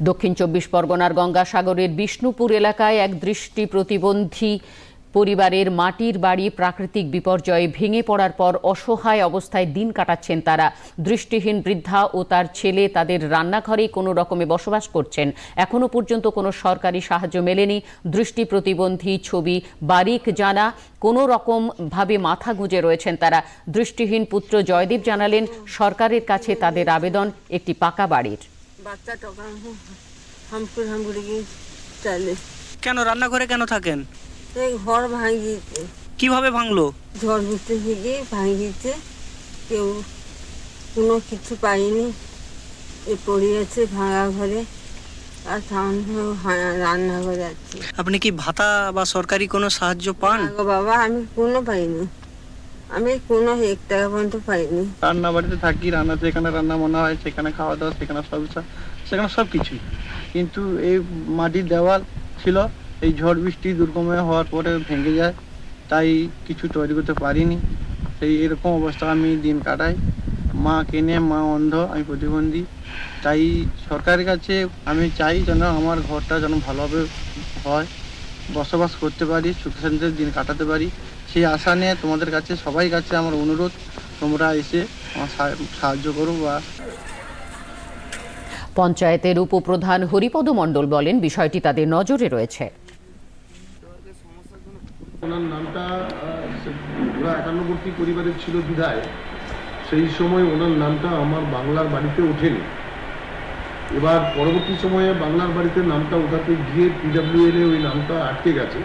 দক্ষিণ চব্বিশ পরগনার গঙ্গাসাগরের বিষ্ণুপুর এলাকায় এক দৃষ্টি প্রতিবন্ধী পরিবারের মাটির বাড়ি প্রাকৃতিক বিপর্যয়ে ভেঙে পড়ার পর অসহায় অবস্থায় দিন কাটাচ্ছেন তারা। দৃষ্টিহীন বৃদ্ধা ও তার ছেলে তাদের রান্নাঘরেই কোনো রকমে বসবাস করছেন। এখনও পর্যন্ত কোনো সরকারি সাহায্য মেলেনি। দৃষ্টি প্রতিবন্ধী ছবি, বারিক জানা, কোনো রকম ভাবে মাথা গুঁজে রয়েছেন তারা। দৃষ্টিহীন পুত্র জয়দীপ জানালেন, সরকারের কাছে তাদের আবেদন একটি পাকা বাড়ির। বাচ্চা টকা হামকুর গিয়ে চালে কেন রান্নাঘরে কেন থাকেন? এই ঘর ভাঙিয়েছে। কীভাবে ভাঙলো? ঝড় বৃষ্টি থেকে ভাঙিয়েছে। কেউ কোনো কিছু পাইনি এ পড়িয়েছে ভাঙা ঘরে। আর সামনে হা- রান্নাঘরে আছে। আপনি কি ভাতা বা সরকারি কোনো সাহায্য পান? বাবা আমি কোনো পাইনি। আমি কোনো এক টাকা পর্যন্ত পাইনি। রান্না বাড়িতে থাকি, রান্না যেখানে রান্না মনে হয় সেখানে খাওয়া দাওয়া, সেখানে সব সেখানে সব কিছুই। কিন্তু এই মাটির দেওয়াল ছিল, এই ঝড় বৃষ্টি দুর্গময় হওয়ার পরে ভেঙে যায়, তাই কিছু তৈরি করতে পারিনি। সেই এরকম অবস্থা আমি দিন কাটাই। মা কেনে, মা অন্ধ, আমি প্রতিবন্ধী। তাই সরকারের কাছে আমি চাই যেন আমার ঘরটা যেন ভালোভাবে হয়, বসবাস করতে পারি, সুখ শান্তিতে দিন কাটাতে পারি। সেই আশা নিয়ে তোমাদের কাছে সবাই কাছে আমার অনুরোধ তোমরা এসে আমার সাহায্য করো বা পঞ্চায়েতের উপপ্রধান হরিপদ মণ্ডল বলেন বিষয়টি তাদের নজরে রয়েছে। ওনার নামটা ওরা একান্নবর্তী পরিবারের ছিল বিধায়। সেই সময় ওনার নামটা আমার বাংলার বাড়িতে ওঠেনি। এবার পরবর্তী সময়ে বাংলার বাড়িতে নামটা ওঠাতে গিয়ে পিডাব্লিউএল ওই নামটা আটকে গেছে।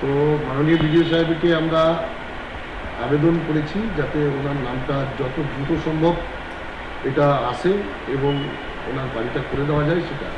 তো মাননীয় বিডিও সাহেবকে আমরা আবেদন করেছি যাতে ওনার নামটা যত দ্রুত সম্ভব এটা আসে এবং ওনার বাড়িটা করে দেওয়া যায় সেটা।